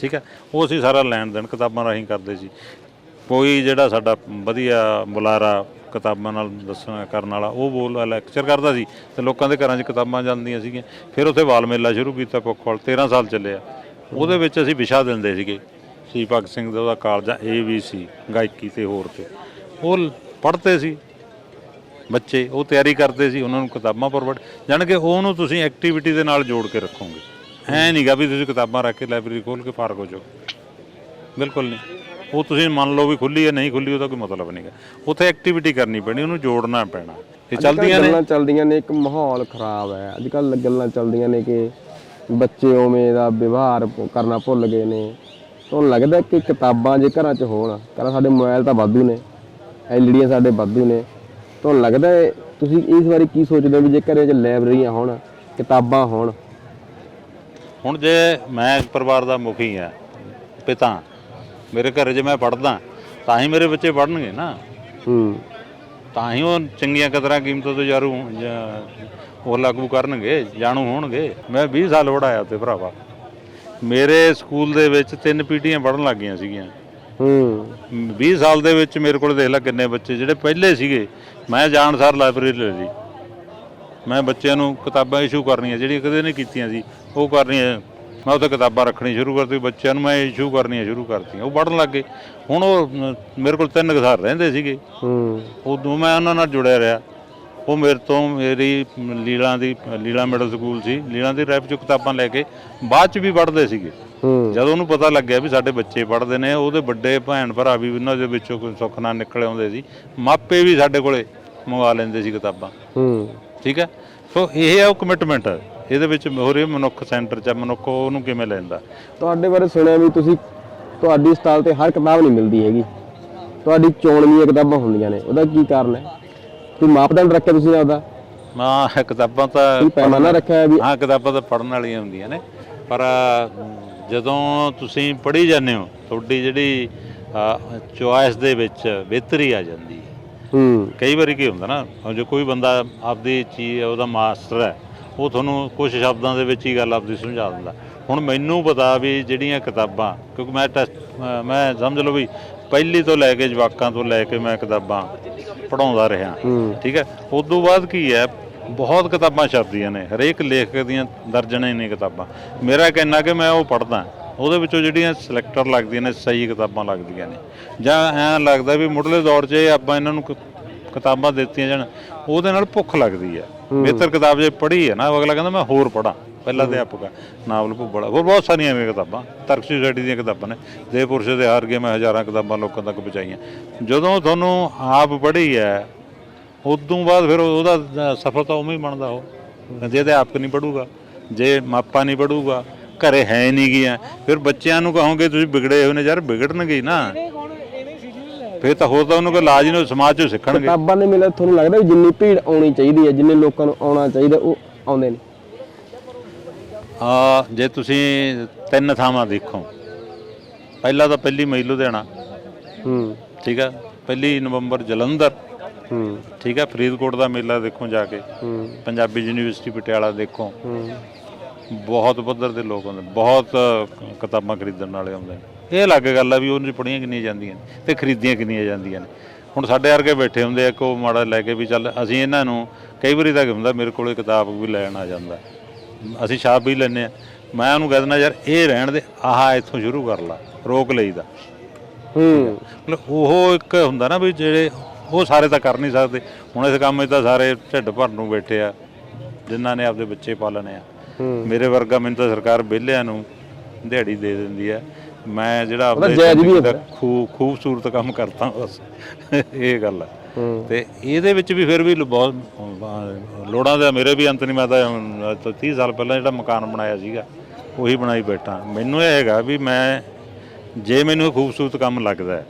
ਠੀਕ ਹੈ? ਉਹ ਅਸੀਂ ਸਾਰਾ ਲੈਣ ਦੇਣ ਕਿਤਾਬਾਂ ਰਾਹੀਂ ਕਰਦੇ ਸੀ। ਕੋਈ ਜਿਹੜਾ ਸਾਡਾ ਵਧੀਆ ਬੁਲਾਰਾ ਕਿਤਾਬਾਂ ਨਾਲ ਦੱਸਣ, ਕਰਨ ਵਾਲਾ, ਉਹ ਬੋਲ ਲੈਕਚਰ ਕਰਦਾ ਸੀ ਤੇ ਲੋਕਾਂ ਦੇ ਘਰਾਂ 'ਚ ਕਿਤਾਬਾਂ ਜਾਂਦੀਆਂ ਸੀਗੀਆਂ। ਫਿਰ ਉੱਥੇ ਵਾਲ ਮੇਲਾ ਸ਼ੁਰੂ ਕੀਤਾ ਪੱਖੋਵਾਲ 13 ਸਾਲ ਚੱਲਿਆ। ਉਹਦੇ ਵਿੱਚ ਅਸੀਂ ਵਿਸ਼ਾ ਦਿੰਦੇ ਸੀਗੇ ਸੀ ਭਗਤ ਸਿੰਘ ਦਾ ਉਹਦਾ ਕਾਲਜ ਏ ਵੀ ਸੀ ਗਾਇਕੀ ਤੇ ਹੋਰ ਤੇ। ਉਹ ਪੜ੍ਹਦੇ ਸੀ। ਬੱਚੇ ਉਹ ਤਿਆਰੀ ਕਰਦੇ ਸੀ ਉਹਨਾਂ ਨੂੰ ਕਿਤਾਬਾਂ ਪ੍ਰੋਵਾਈਡ ਜਾਣ ਕੇ ਉਹਨੂੰ ਤੁਸੀਂ ਐਕਟੀਵਿਟੀ ਦੇ ਨਾਲ ਜੋੜ ਕੇ ਰੱਖੋਗੇ। ਐ ਨਹੀਂਗਾ ਵੀ ਤੁਸੀਂ ਕਿਤਾਬਾਂ ਰੱਖ ਕੇ ਲਾਇਬ੍ਰੇਰੀ ਖੋਲ ਕੇ ਫਾਰਗ ਹੋ ਜਾਓ। ਬਿਲਕੁਲ ਨਹੀਂ ਉਹ ਤੁਸੀਂ ਮੰਨ ਲਓ ਵੀ ਖੁੱਲੀ ਹੈ ਨਹੀਂ ਖੁੱਲੀ ਉਹਦਾ ਕੋਈ ਮਤਲਬ ਨਹੀਂਗਾ ਉੱਥੇ ਐਕਟੀਵਿਟੀ ਕਰਨੀ ਪੈਣੀ ਉਹਨੂੰ ਜੋੜਨਾ ਪੈਣਾ। ਇਹ ਚੱਲਦੀਆਂ ਨੇ। ਗੱਲਾਂ ਚੱਲਦੀਆਂ ਨੇ ਇੱਕ ਮਾਹੌਲ ਖਰਾਬ ਹੈ। ਅੱਜ ਕੱਲ ਗੱਲਾਂ ਚੱਲਦੀਆਂ ਨੇ ਕਿ ਬੱਚੇ ਉਵੇਂ ਦਾ ਵਿਵਹਾਰ ਕਰਨਾ ਭੁੱਲ ਗਏ ਨੇ। ਤੁਹਾਨੂੰ ਲੱਗਦਾ ਕਿ ਕਿਤਾਬਾਂ ਜੇ ਘਰਾਂ 'ਚ ਹੋਣ ਕਹਿੰਦਾ ਸਾਡੇ ਮੋਬਾਈਲ ਤਾਂ ਵਾਧੂ ਨੇ। ਐਲਡੀਆਂ ਸਾਡੇ ਵਾਧੂ ਨੇ। ਤੁਹਾਨੂੰ ਲੱਗਦਾ ਹੈ ਤੁਸੀਂ ਇਸ ਬਾਰੇ ਕੀ ਸੋਚਦੇ ਹੋ ਵੀ ਜੇ ਘਰੇ 'ਚ ਲਾਇਬ੍ਰੇਰੀਆਂ ਹੋਣ ਕਿਤਾਬਾਂ ਹੋਣ? ਹੁਣ ਜੇ ਮੈਂ ਇੱਕ ਪਰਿਵਾਰ ਦਾ ਮੁਖੀ ਆ ਪਿਤਾ ਮੇਰੇ ਘਰੇ ਜੇ ਮੈਂ ਪੜਦਾ ਤਾਂ ਹੀ ਮੇਰੇ ਬੱਚੇ ਪੜਨਗੇ ਨਾ। ਹੂੰ। ਤਾਂ ਹੀ ਉਹ ਚੰਗੀਆਂ ਕਦਰਾਂ ਕੀਮਤਾਂ ਤੋਂ ਯਾਰੂ ਉਹ ਲਾਗੂ ਕਰਨਗੇ ਜਾਣੂ ਹੋਣਗੇ। ਮੈਂ 20 ਸਾਲ ਪੜਾਇਆ ਉੱਤੇ ਭਰਾਵਾ। ਮੇਰੇ ਸਕੂਲ ਦੇ ਵਿੱਚ ਤਿੰਨ ਪੀਟੀਆਂ ਪੜਨ ਲੱਗ ਗਈਆਂ ਸੀਗੀਆਂ। ਹੂੰ। 20 ਸਾਲ ਦੇ ਵਿੱਚ ਮੇਰੇ ਕੋਲ ਦੇਖ ਲੈ ਕਿੰਨੇ ਬੱਚੇ ਜਿਹੜੇ ਪਹਿਲੇ ਸੀਗੇ। ਮੈਂ ਜਾਣਸਾਰ ਲਾਇਬ੍ਰੇਰੀ ਲੈ ਲਈ। ਮੈਂ ਬੱਚਿਆਂ ਨੂੰ ਕਿਤਾਬਾਂ ਇਸ਼ੂ ਕਰਨੀਆਂ ਜਿਹੜੀਆਂ ਕਦੇ ਨਹੀਂ ਕੀਤੀਆਂ ਸੀ ਉਹ ਕਰਨੀਆਂ। ਮੈਂ ਉੱਥੇ ਕਿਤਾਬਾਂ ਰੱਖਣੀ ਸ਼ੁਰੂ ਕਰਤੀ ਬੱਚਿਆਂ ਨੂੰ ਮੈਂ ਇਸ਼ੂ ਕਰਨੀਆਂ ਸ਼ੁਰੂ ਕਰਤੀਆਂ। ਉਹ ਪੜਨ ਲੱਗ ਗਏ। ਹੁਣ ਉਹ ਮੇਰੇ ਕੋਲ ਤਿੰਨ ਘਰ ਰਹਿੰਦੇ ਸੀਗੇ। ਹੂੰ। ਉਦੋਂ ਮੈਂ ਉਹਨਾਂ ਨਾਲ ਜੁੜਿਆ ਰਿਹਾ। ਉਹ ਮੇਰੇ ਤੋਂ ਮੇਰੀ ਲੀਲਾ ਦੀ ਲੀਲਾ ਮਿਡਲ ਸਕੂਲ ਸੀ। ਲੀਲਾ ਦੀ ਰੈਪ ਚੋਂ ਕਿਤਾਬਾਂ ਲੈ ਕੇ ਬਾਅਦ ਚ ਵੀ ਪੜ੍ਹਦੇ ਸੀਗੇ। ਜਦੋਂ ਉਹਨੂੰ ਪਤਾ ਲੱਗਿਆ ਵੀ ਸਾਡੇ ਬੱਚੇ ਪੜ੍ਹਦੇ ਨੇ ਉਹਦੇ ਵੱਡੇ ਭੈਣ ਭਰਾ ਵੀ ਉਹਨਾਂ ਦੇ ਵਿੱਚੋਂ ਕੋਈ ਸੁੱਖ ਨਾਲ ਨਿਕਲ ਆਉਂਦੇ ਸੀ। ਮਾਪੇ ਵੀ ਸਾਡੇ ਕੋਲੇ ਮੰਗਵਾ ਲੈਂਦੇ ਸੀ ਕਿਤਾਬਾਂ। ਠੀਕ ਹੈ? ਸੋ ਇਹ ਹੈ ਉਹ ਕਮਿਟਮੈਂਟ ਇਹਦੇ ਵਿੱਚ ਹੋ ਰਹੀ ਮਨੁੱਖ ਸੈਂਟਰ ਚ ਆ, ਮਨੁੱਖ ਉਹਨੂੰ ਕਿਵੇਂ ਲੈਂਦਾ? ਤੁਹਾਡੇ ਬਾਰੇ ਸੁਣਿਆ ਵੀ ਤੁਸੀਂ ਤੁਹਾਡੀ ਸਟਾਲ ਤੇ ਹਰ ਕਿਤਾਬ ਨਹੀਂ ਮਿਲਦੀ ਹੈਗੀ। ਤੁਹਾਡੀ ਚੋਣਵੀਆਂ ਕਿਤਾਬਾਂ ਹੁੰਦੀਆਂ ਨੇ। ਉਹਦਾ ਕੀ ਕਾਰਨ ਹੈ? ਕੋਈ ਮਾਪਦੰਡ ਰੱਖਿਆ ਤੁਸੀਂ ਆਪਦਾ? ਹਾਂ ਕਿਤਾਬਾਂ ਤਾਂ ਕੋਈ ਪੈਮਾਨਾ ਰੱਖਿਆ ਹੈ ਵੀ ਹਾਂ ਕਿਤਾਬਾਂ ਤਾਂ ਪੜਨ ਵਾਲੀਆਂ ਹੁੰਦੀਆਂ ਨੇ। ਪਰ ਜਦੋਂ ਤੁਸੀਂ ਪੜ੍ਹੀ ਜਾਂਦੇ ਹੋ ਤੁਹਾਡੀ ਜਿਹੜੀ ਚੁਆਇਸ ਦੇ ਵਿੱਚ ਬਿਹਤਰੀ ਆ ਜਾਂਦੀ ਹੈ। ਹੂੰ। ਕਈ ਵਾਰੀ ਕੀ ਹੁੰਦਾ ਨਾ ਹੁਣ ਜੇ ਕੋਈ ਬੰਦਾ ਆਪਦੀ ਚੀਜ਼ ਉਹਦਾ ਮਾਸਟਰ ਹੈ ਉਹ ਤੁਹਾਨੂੰ ਕੁਝ ਸ਼ਬਦਾਂ ਦੇ ਵਿੱਚ ਹੀ ਗੱਲ ਆਪਦੀ ਸਮਝਾ ਦਿੰਦਾ। ਹੁਣ ਮੈਨੂੰ ਪਤਾ ਵੀ ਜਿਹੜੀਆਂ ਕਿਤਾਬਾਂ ਕਿਉਂਕਿ ਮੈਂ ਟੈਸਟ ਮੈਂ ਸਮਝ ਲਓ ਵੀ ਪਹਿਲੀ ਤੋਂ ਲੈ ਕੇ ਜਵਾਕਾਂ ਤੋਂ ਲੈ ਕੇ ਮੈਂ ਕਿਤਾਬਾਂ ਪੜਾਉਂਦਾ ਰਿਹਾ। ਠੀਕ ਹੈ? ਉਸ ਤੋਂ ਬਾਅਦ ਕੀ ਹੈ? ਬਹੁਤ ਕਿਤਾਬਾਂ ਛਪਦੀਆਂ ਨੇ ਹਰੇਕ ਲੇਖਕ ਦੀਆਂ ਦਰਜਨਾਂ ਨੇ ਕਿਤਾਬਾਂ। ਮੇਰਾ ਕਹਿਣਾ ਕਿ ਮੈਂ ਉਹ ਪੜ੍ਹਦਾ। ਉਹਦੇ ਵਿੱਚੋਂ ਜਿਹੜੀਆਂ ਸਿਲੈਕਟਰ ਲੱਗਦੀਆਂ ਨੇ ਸਹੀ ਕਿਤਾਬਾਂ ਲੱਗਦੀਆਂ ਨੇ। ਜਾਂ ਐਂ ਲੱਗਦਾ ਵੀ ਮੁੱਢਲੇ ਦੌਰ 'ਚ ਆਪਾਂ ਇਹਨਾਂ ਨੂੰ ਕਿਤਾਬਾਂ ਦਿੱਤੀਆਂ ਜਾਣ ਉਹਦੇ ਨਾਲ ਭੁੱਖ ਲੱਗਦੀ ਹੈ। ਬਿਹਤਰ ਕਿਤਾਬ ਜੇ ਪੜ੍ਹੀ ਹੈ ਨਾ ਅਗਲਾ ਕਹਿੰਦਾ ਮੈਂ ਹੋਰ ਪੜਾਂ ਪਹਿਲਾ ਅਧਿਆਪਕ ਆ ਨਾਵਲ ਭੁੱਬੜਾ ਹੋਰ ਬਹੁਤ ਸਾਰੀਆਂ ਐਵੇਂ ਕਿਤਾਬਾਂ ਤਰਕ ਸੁਸਾਇਟੀ ਦੀਆਂ ਕਿਤਾਬਾਂ ਨੇ। ਦੇ ਪੁਰਸ਼ ਦੇ ਹਾਰ ਗਏ ਮੈਂ ਹਜ਼ਾਰਾਂ ਕਿਤਾਬਾਂ ਲੋਕਾਂ ਤੱਕ ਪਹੁੰਚਾਈਆਂ। ਜਦੋਂ ਤੁਹਾਨੂੰ ਆਪ ਪੜ੍ਹੀ ਹੈ ਉਦੋਂ ਬਾਅਦ ਫਿਰ ਉਹਦਾ ਸਫਰ ਤਾਂ ਉਵੇਂ ਹੀ ਬਣਦਾ ਉਹ। ਜੇ ਅਧਿਆਪਕ ਨਹੀਂ ਪੜੂਗਾ ਜੇ ਮਾਪਾ ਨਹੀਂ ਪੜੂਗਾ ਘਰੇ ਹੈ ਨਹੀਂ ਗਿਆ ਫਿਰ ਬੱਚਿਆਂ ਨੂੰ ਕਹੋਗੇ ਤੁਸੀਂ ਵਿਗੜੇ ਹੋਏ ਨੇ ਯਾਰ ਵਿਗੜਨਗੇ ਹੀ ਨਾ। ਫਿਰ ਤਾਂ ਹੋਰ ਤਾਂ ਉਹਨੂੰ ਕੋਈ ਇਲਾਜ ਨਹੀਂ ਉਹ ਸਮਾਜ ਚੋਂ ਸਿੱਖਣਗੇ। ਕਿਤਾਬਾਂ ਨੇ ਮਿਲਿਆ ਤੁਹਾਨੂੰ ਲੱਗਦਾ ਵੀ ਜਿੰਨੀ ਭੀੜ ਆਉਣੀ ਚਾਹੀਦੀ ਹੈ ਜਿੰਨੇ ਲੋਕਾਂ ਨੂੰ ਆਉਣਾ ਚਾਹੀਦਾ ਉਹ ਆਉਂਦੇ ਨੇ। ਆ ਜੇ ਤੁਸੀਂ ਤਿੰਨ ਥਾਵਾਂ ਦੇਖੋ ਪਹਿਲਾ ਤਾਂ ਪਹਿਲੀ ਮਈ ਲੁਧਿਆਣਾ ਹੂੰ। ਠੀਕ ਆ? ਪਹਿਲੀ ਨਵੰਬਰ ਜਲੰਧਰ ਹੂੰ। ਠੀਕ ਆ? ਫਰੀਦਕੋਟ ਦਾ ਮੇਲਾ ਦੇਖੋ ਜਾ ਕੇ। ਹੂੰ। ਪੰਜਾਬੀ ਯੂਨੀਵਰਸਿਟੀ ਪਟਿਆਲਾ ਦੇਖੋ। ਹੂੰ। ਬਹੁਤ ਪੱਧਰ ਦੇ ਲੋਕ ਆਉਂਦੇ ਬਹੁਤ ਕਿਤਾਬਾਂ ਖਰੀਦਣ ਵਾਲੇ ਆਉਂਦੇ ਨੇ। ਇਹ ਅਲੱਗ ਗੱਲ ਆ ਵੀ ਉਹਨਾਂ 'ਚ ਪੜੀਆਂ ਕਿੰਨੀਆਂ ਜਾਂਦੀਆਂ ਨੇ ਤੇ ਖਰੀਦੀਆਂ ਕਿੰਨੀਆਂ ਜਾਂਦੀਆਂ ਨੇ। ਹੁਣ ਸਾਡੇ ਵਰਗੇ ਬੈਠੇ ਹੁੰਦੇ ਆ ਕੋ ਮਾੜਾ ਲੈ ਕੇ ਵੀ ਚੱਲ ਅਸੀਂ ਇਹਨਾਂ ਨੂੰ ਕਈ ਵਾਰੀ ਤਾਂ ਹੁੰਦਾ ਮੇਰੇ ਕੋਲੇ ਕਿਤਾਬ ਵੀ ਲੈਣ ਆ ਜਾਂਦਾ। ਅਸੀਂ ਛਾਪ ਵੀ ਲੈਂਦੇ ਆ ਮੈਂ ਉਹਨੂੰ ਕਹਿ ਦਿੰਦਾ ਯਾਰ ਇਹ ਰਹਿਣ ਦੇ ਆਹ ਇੱਥੋਂ ਸ਼ੁਰੂ ਕਰ ਲਾ ਰੋਕ ਲਈਦਾ। ਹੂੰ। ਮਤਲਬ ਉਹ ਇੱਕ ਹੁੰਦਾ ਨਾ ਵੀ ਜਿਹੜੇ ਉਹ ਸਾਰੇ ਤਾਂ ਕਰ ਨਹੀਂ ਸਕਦੇ। ਹੁਣ ਇਸ ਕੰਮ 'ਚ ਤਾਂ ਸਾਰੇ ਢਿੱਡ ਭਰਨ ਨੂੰ ਬੈਠੇ ਆ ਜਿਨ੍ਹਾਂ ਨੇ ਆਪਦੇ ਬੱਚੇ ਪਾਲਣੇ ਆ। ਮੇਰੇ ਵਰਗਾ ਮੈਨੂੰ ਤਾਂ ਸਰਕਾਰ ਵਿਹਲਿਆਂ ਨੂੰ ਦਿਹਾੜੀ ਦੇ ਦਿੰਦੀ ਹੈ ਮੈਂ ਜਿਹੜਾ ਆਪਦੇ ਖੂਬਸੂਰਤ ਕੰਮ ਕਰਦਾ ਬਸ ਇਹ ਗੱਲ ਹੂੰ ਤੇ ਇਹਦੇ ਵਿੱਚ ਵੀ ਫਿਰ ਵੀ ਬਹੁਤ ਲੋੜਾਂ ਦਾ ਮੇਰੇ ਵੀ ਅੰਤ ਨਹੀਂ ਮੈਂ ਤਾਂ ਹੁਣ 30 ਸਾਲ ਪਹਿਲਾਂ ਜਿਹੜਾ ਮਕਾਨ ਬਣਾਇਆ ਸੀਗਾ, ਉਹੀ ਬਣਾਈ ਬੈਠਾ। ਮੈਨੂੰ ਇਹ ਹੈਗਾ ਵੀ ਮੈਂ, ਜੇ ਮੈਨੂੰ ਇਹ ਖੂਬਸੂਰਤ ਕੰਮ ਲੱਗਦਾ ਹੈ,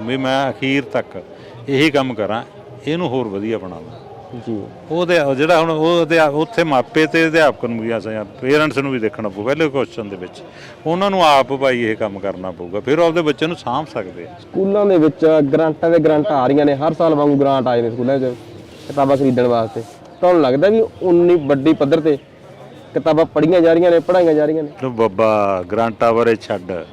ਵੀ ਮੈਂ ਅਖੀਰ ਤੱਕ ਇਹੀ ਕੰਮ ਕਰਾਂ, ਇਹਨੂੰ ਹੋਰ ਵਧੀਆ ਬਣਾਵਾਂ। ਜੀ। ਉਹਦੇ ਜਿਹੜਾ ਹੁਣ ਉਹ ਅਧਿਆ- ਉੱਥੇ ਮਾਪੇ ਤੇ ਅਧਿਆਪਕ ਨੂੰ ਵੀ ਆਸਾਂ ਪੇਰੈਂਟਸ ਨੂੰ ਵੀ ਦੇਖਣਾ ਪਊ ਪਹਿਲੇ ਕੁਐਸਚਨ ਦੇ ਵਿੱਚ। ਉਹਨਾਂ ਨੂੰ ਆਪ ਭਾਈ ਇਹ ਕੰਮ ਕਰਨਾ ਪਊਗਾ ਫਿਰ ਉਹ ਆਪਦੇ ਬੱਚੇ ਨੂੰ ਸਾਂਭ ਸਕਦੇ ਆ। ਸਕੂਲਾਂ ਦੇ ਵਿੱਚ ਗ੍ਰਾਂਟਾਂ ਦੇ ਗ੍ਰਾਂਟਾਂ ਆ ਰਹੀਆਂ ਨੇ ਹਰ ਸਾਲ ਵਾਂਗੂ ਗ੍ਰਾਂਟ ਆਏ ਨੇ ਸਕੂਲਾਂ 'ਚ ਕਿਤਾਬਾਂ ਖਰੀਦਣ ਵਾਸਤੇ। ਤੁਹਾਨੂੰ ਲੱਗਦਾ ਵੀ ਉਨੀ ਵੱਡੀ ਪੱਧਰ ਤੇ ਕਿਤਾਬਾਂ ਪੜ੍ਹੀਆਂ ਜਾ ਰਹੀਆਂ ਨੇ ਪੜ੍ਹਾਈਆਂ ਜਾ ਰਹੀਆਂ ਨੇ? ਲੋ ਬੱਬਾ ਗ੍ਰਾਂਟਾਂ ਬਾਰੇ ਛੱਡ।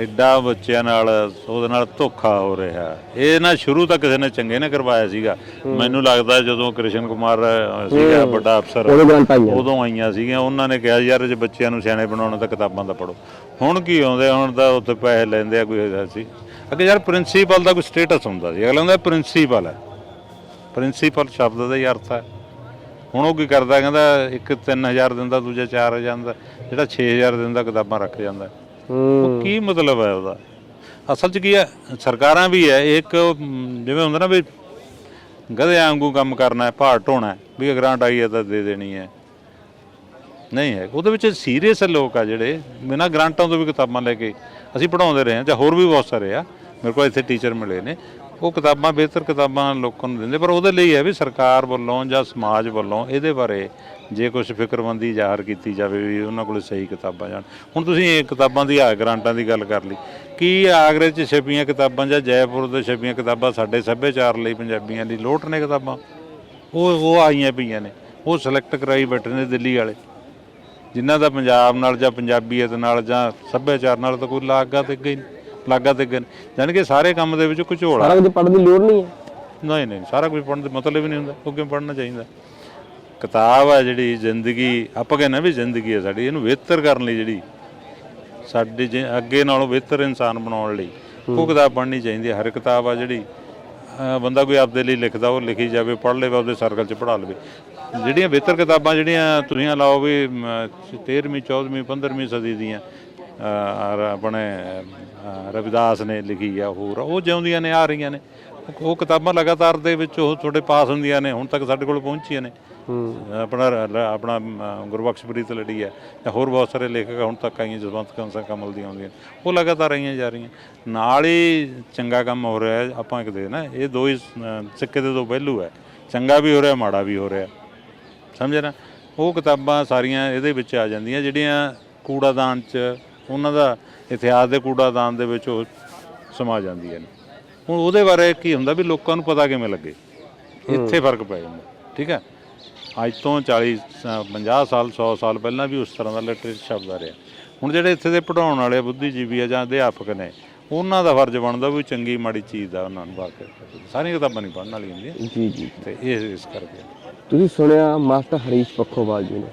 ਐਡਾ ਬੱਚਿਆਂ ਨਾਲ ਉਹਦੇ ਨਾਲ ਧੋਖਾ ਹੋ ਰਿਹਾ। ਇਹ ਨਾ ਸ਼ੁਰੂ ਤਾਂ ਕਿਸੇ ਨੇ ਚੰਗੇ ਨੇ ਕਰਵਾਇਆ ਸੀਗਾ। ਮੈਨੂੰ ਲੱਗਦਾ ਜਦੋਂ ਕ੍ਰਿਸ਼ਨ ਕੁਮਾਰ ਸੀਗਾ ਵੱਡਾ ਅਫਸਰ ਉਦੋਂ ਆਈਆਂ ਸੀਗੀਆਂ। ਉਹਨਾਂ ਨੇ ਕਿਹਾ ਯਾਰ ਜੇ ਬੱਚਿਆਂ ਨੂੰ ਸਿਆਣੇ ਬਣਾਉਣਾ ਤਾਂ ਕਿਤਾਬਾਂ ਦਾ ਪੜੋ ਹੁਣ ਕੀ ਆਉਂਦੇ? ਹੁਣ ਤਾਂ ਉੱਥੇ ਪੈਸੇ ਲੈਂਦੇ ਆ ਕੋਈ ਸੀ। ਅੱਗੇ ਯਾਰ ਪ੍ਰਿੰਸੀਪਲ ਦਾ ਕੋਈ ਸਟੇਟਸ ਹੁੰਦਾ ਸੀ। ਅਗਲਾ ਹੁੰਦਾ ਪ੍ਰਿੰਸੀਪਲ ਹੈ। ਪ੍ਰਿੰਸੀਪਲ ਸ਼ਬਦ ਦਾ ਹੀ ਅਰਥ ਹੈ। ਹੁਣ ਉਹ ਕੀ ਕਰਦਾ? ਕਹਿੰਦਾ ਇੱਕ 3000 ਦਿੰਦਾ ਦੂਜਾ 4000 ਦਿੰਦਾ ਜਿਹੜਾ 6000 ਦਿੰਦਾ ਕਿਤਾਬਾਂ ਰੱਖ ਜਾਂਦਾ। ਉਹ ਕੀ ਮਤਲਬ ਹੈ ਉਹਦਾ? ਅਸਲ 'ਚ ਕੀ ਹੈ? ਸਰਕਾਰਾਂ ਵੀ ਹੈ ਇੱਕ ਜਿਵੇਂ ਹੁੰਦਾ ਨਾ ਵੀ ਗਧੇ ਵਾਂਗੂ ਕੰਮ ਕਰਨਾ ਹੈ ਭਾਰ ਢੋਣਾ ਵੀ ਗ੍ਰਾਂਟ ਆਈ ਹੈ ਤਾਂ ਦੇ ਦੇਣੀ ਹੈ। ਨਹੀਂ ਹੈ ਉਹਦੇ ਵਿੱਚ ਸੀਰੀਅਸ ਲੋਕ ਆ ਜਿਹੜੇ ਬਿਨਾਂ ਗ੍ਰਾਂਟਾਂ ਤੋਂ ਵੀ ਕਿਤਾਬਾਂ ਲੈ ਕੇ ਅਸੀਂ ਪੜਾਉਂਦੇ ਰਹੇ ਹਾਂ ਜਾਂ ਹੋਰ ਵੀ ਬਹੁਤ ਸਾਰੇ ਆ ਮੇਰੇ ਕੋਲ ਇੱਥੇ ਟੀਚਰ ਮਿਲੇ ਨੇ। ਉਹ ਕਿਤਾਬਾਂ, ਬਿਹਤਰ ਕਿਤਾਬਾਂ ਲੋਕਾਂ ਨੂੰ ਦਿੰਦੇ, ਪਰ ਉਹਦੇ ਲਈ ਹੈ ਵੀ ਸਰਕਾਰ ਵੱਲੋਂ ਜਾਂ ਸਮਾਜ ਵੱਲੋਂ ਇਹਦੇ ਬਾਰੇ ਜੇ ਕੁਝ ਫਿਕਰਮੰਦੀ ਜ਼ਾਹਰ ਕੀਤੀ ਜਾਵੇ ਵੀ ਉਹਨਾਂ ਕੋਲ ਸਹੀ ਕਿਤਾਬਾਂ ਜਾਣ। ਹੁਣ ਤੁਸੀਂ ਇਹ ਕਿਤਾਬਾਂ ਦੀ ਆ ਗ੍ਰਾਂਟਾਂ ਦੀ ਗੱਲ ਕਰ ਲਈ। ਕੀ ਆਗਰੇ 'ਚ ਛਪੀਆਂ ਕਿਤਾਬਾਂ ਜਾਂ ਜੈਪੁਰ ਦੇ ਛਪੀਆਂ ਕਿਤਾਬਾਂ ਸਾਡੇ ਸੱਭਿਆਚਾਰ ਲਈ ਪੰਜਾਬੀਆਂ ਲਈ ਲੋਟ ਨੇ ਕਿਤਾਬਾਂ? ਉਹ ਉਹ ਆਈਆਂ ਪਈਆਂ ਨੇ। ਉਹ ਸਿਲੈਕਟ ਕਰਾਈ ਬੈਠੇ ਨੇ ਦਿੱਲੀ ਵਾਲੇ। ਜਿਨ੍ਹਾਂ ਦਾ ਪੰਜਾਬ ਨਾਲ ਜਾਂ ਪੰਜਾਬੀਅਤ ਨਾਲ ਜਾਂ ਸੱਭਿਆਚਾਰ ਨਾਲ ਤਾਂ ਕੋਈ ਲਾਗਾ ਤੇ ਗਈ ਲਾਗਾ ਤੇ ਗਈ ਜਾਣੀ ਕਿ ਸਾਰੇ ਕੰਮ ਦੇ ਵਿੱਚ ਘਚੋਲਾ ਸਾਰਾ ਕੁਝ ਪੜ੍ਹਨ ਦੀ ਲੋੜ ਨਹੀਂ ਹੈ। ਨਹੀਂ ਨਹੀਂ ਸਾਰਾ ਕੁਝ ਪੜ੍ਹਨ ਦਾ ਮਤਲਬ ਹੀ ਨਹੀਂ ਹੁੰਦਾ। ਉਹ ਕਿਉਂ ਪੜ੍ਹਨਾ ਚਾਹੀਦਾ। ਕਿਤਾਬ ਹੈ ਜਿਹੜੀ ਜ਼ਿੰਦਗੀ ਆਪਾਂ ਕਹਿੰਦੇ ਵੀ ਜ਼ਿੰਦਗੀ ਹੈ ਸਾਡੀ ਇਹਨੂੰ ਬਿਹਤਰ ਕਰਨ ਲਈ ਜਿਹੜੀ ਸਾਡੇ ਜੇ ਅੱਗੇ ਨਾਲੋਂ ਬਿਹਤਰ ਇਨਸਾਨ ਬਣਾਉਣ ਲਈ ਉਹ ਕਿਤਾਬ ਪੜ੍ਹਨੀ ਚਾਹੀਦੀ ਹੈ। ਹਰ ਕਿਤਾਬ ਆ ਜਿਹੜੀ ਅਹ ਬੰਦਾ ਕੋਈ ਆਪਦੇ ਲਈ ਲਿਖਦਾ ਉਹ ਲਿਖੀ ਜਾਵੇ ਪੜ੍ਹ ਲਵੇ ਉਹਦੇ ਸਰਕਲ 'ਚ ਪੜ੍ਹਾ ਲਵੇ। ਜਿਹੜੀਆਂ ਬਿਹਤਰ ਕਿਤਾਬਾਂ ਜਿਹੜੀਆਂ ਤੁਸੀਂ ਲਾਓ ਵੀ 13ਵੀਂ 14ਵੀਂ 15ਵੀਂ ਸਦੀ ਦੀਆਂ ਆਪਣੇ ਰਵਿਦਾਸ ਨੇ ਲਿਖੀ ਆ ਹੋਰ। ਉਹ ਜਿਉਂਦੀਆਂ ਨੇ ਆ ਰਹੀਆਂ ਨੇ। ਉਹ- ਕਿਤਾਬਾਂ ਲਗਾਤਾਰ ਦੇ ਵਿੱਚ ਉਹ ਤੁਹਾਡੇ ਪਾਸ ਹੁੰਦੀਆਂ ਨੇ ਹੁਣ ਤੱਕ ਸਾਡੇ ਕੋਲ ਪਹੁੰਚੀਆਂ ਨੇ। ਆਪਣਾ ਆਪਣਾ ਗੁਰਬਖਸ਼ ਪ੍ਰੀਤ ਲੜੀ ਹੈ ਜਾਂ ਹੋਰ ਬਹੁਤ ਸਾਰੇ ਲੇਖਕ ਹੁਣ ਤੱਕ ਆਈਆਂ ਜਸਵੰਤ ਕੰਸਾ ਕਮਲ ਦੀਆਂ ਆਉਂਦੀਆਂ। ਉਹ ਲਗਾਤਾਰ ਆਈਆਂ ਜਾ ਰਹੀਆਂ। ਨਾਲ ਹੀ ਚੰਗਾ ਕੰਮ ਹੋ ਰਿਹਾ ਆਪਾਂ ਇੱਕ ਦੇ ਨਾ ਇਹ ਦੋ ਹੀ ਸਿੱਕੇ ਦੇ ਦੋ ਪਹਿਲੂ ਹੈ। ਚੰਗਾ ਵੀ ਹੋ ਰਿਹਾ ਮਾੜਾ ਵੀ ਹੋ ਰਿਹਾ। ਸਮਝੇ ਨਾ? ਉਹ ਕਿਤਾਬਾਂ ਸਾਰੀਆਂ ਇਹਦੇ ਵਿੱਚ ਆ ਜਾਂਦੀਆਂ ਜਿਹੜੀਆਂ ਕੂੜਾਦਾਨ 'ਚ ਉਹਨਾਂ ਦਾ ਇਤਿਹਾਸ ਦੇ ਕੂੜਾਦਾਨ ਦੇ ਵਿੱਚ ਉਹ ਸਮਾ ਜਾਂਦੀਆਂ ਨੇ। ਹੁਣ ਉਹਦੇ ਬਾਰੇ ਕੀ ਹੁੰਦਾ ਵੀ ਲੋਕਾਂ ਨੂੰ ਪਤਾ ਕਿਵੇਂ ਲੱਗੇ? ਇੱਥੇ ਫ਼ਰਕ ਪੈ ਜਾਂਦਾ ਠੀਕ ਹੈ? ਅੱਜ ਤੋਂ 40 ਸ- 50 ਸਾਲ 100 ਸਾਲ ਪਹਿਲਾਂ ਵੀ ਉਸ ਤਰ੍ਹਾਂ ਦਾ ਲਿਟਰੇਚਰ ਸ਼ਬਦ ਆ ਰਿਹਾ। ਹੁਣ ਜਿਹੜੇ ਇੱਥੇ ਦੇ ਪੜਾਉਣ ਵਾਲੇ ਬੁੱਧੀਜੀਵੀ ਆ ਜਾਂ ਅਧਿਆਪਕ ਨੇ ਉਹਨਾਂ ਦਾ ਫਰਜ਼ ਬਣਦਾ ਵੀ ਚੰਗੀ ਮਾੜੀ ਚੀਜ਼ ਦਾ ਉਹਨਾਂ ਨੂੰ ਵਾਕਿਆ ਸਾਰੀਆਂ ਕਿਤਾਬਾਂ ਨਹੀਂ ਪੜ੍ਹਨ ਵਾਲੀਆਂ ਹੁੰਦੀਆਂ। ਜੀ ਜੀ ਤੇ ਇਹ ਇਸ ਕਰਕੇ। ਤੁਸੀਂ ਸੁਣਿਆ ਮਾਸਟਰ ਹਰੀਸ਼ ਪੱਖੋਵਾਲ ਜੀ ਨੇ।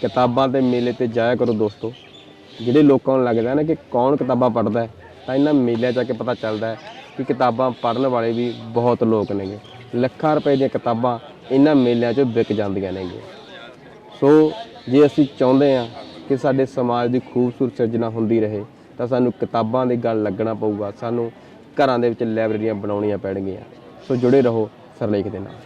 ਕਿਤਾਬਾਂ ਤੇ ਮੇਲੇ ਤੇ ਜਾਇਆ ਕਰੋ ਦੋਸਤੋ। ਜਿਹੜੇ ਲੋਕਾਂ ਨੂੰ ਲੱਗਦਾ ਨਾ ਕਿ ਕੌਣ ਕਿਤਾਬਾਂ ਪੜ੍ਹਦਾ ਹੈ, ਤਾਂ ਇਹਨਾਂ ਮੇਲਿਆਂ 'ਚ ਆ ਕੇ ਪਤਾ ਚੱਲਦਾ ਹੈ ਕਿ ਕਿਤਾਬਾਂ ਪੜ੍ਹਨ ਵਾਲੇ ਵੀ ਬਹੁਤ ਲੋਕ ਨੇਗੇ। ਲੱਖਾਂ ਰੁਪਏ ਦੀਆਂ ਕਿਤਾਬਾਂ ਇਹਨਾਂ ਮੇਲਿਆਂ 'ਚ ਵਿਕ ਜਾਂਦੀਆਂ ਨੇਗੇ ਸੋ ਜੇ ਅਸੀਂ ਚਾਹੁੰਦੇ ਹਾਂ ਕਿ ਸਾਡੇ ਸਮਾਜ ਦੀ ਖੂਬਸੂਰਤ ਸਿਰਜਣਾ ਹੁੰਦੀ ਰਹੇ, ਤਾਂ ਸਾਨੂੰ ਕਿਤਾਬਾਂ ਦੀ ਗੱਲ ਲੱਗਣਾ ਪਊਗਾ। ਸਾਨੂੰ ਘਰਾਂ ਦੇ ਵਿੱਚ ਲਾਇਬ੍ਰੇਰੀਆਂ ਬਣਾਉਣੀਆਂ ਪੈਣਗੀਆਂ। ਸੋ ਜੁੜੇ ਰਹੋ ਸਰਲੇਖ ਦੇ ਨਾਲ।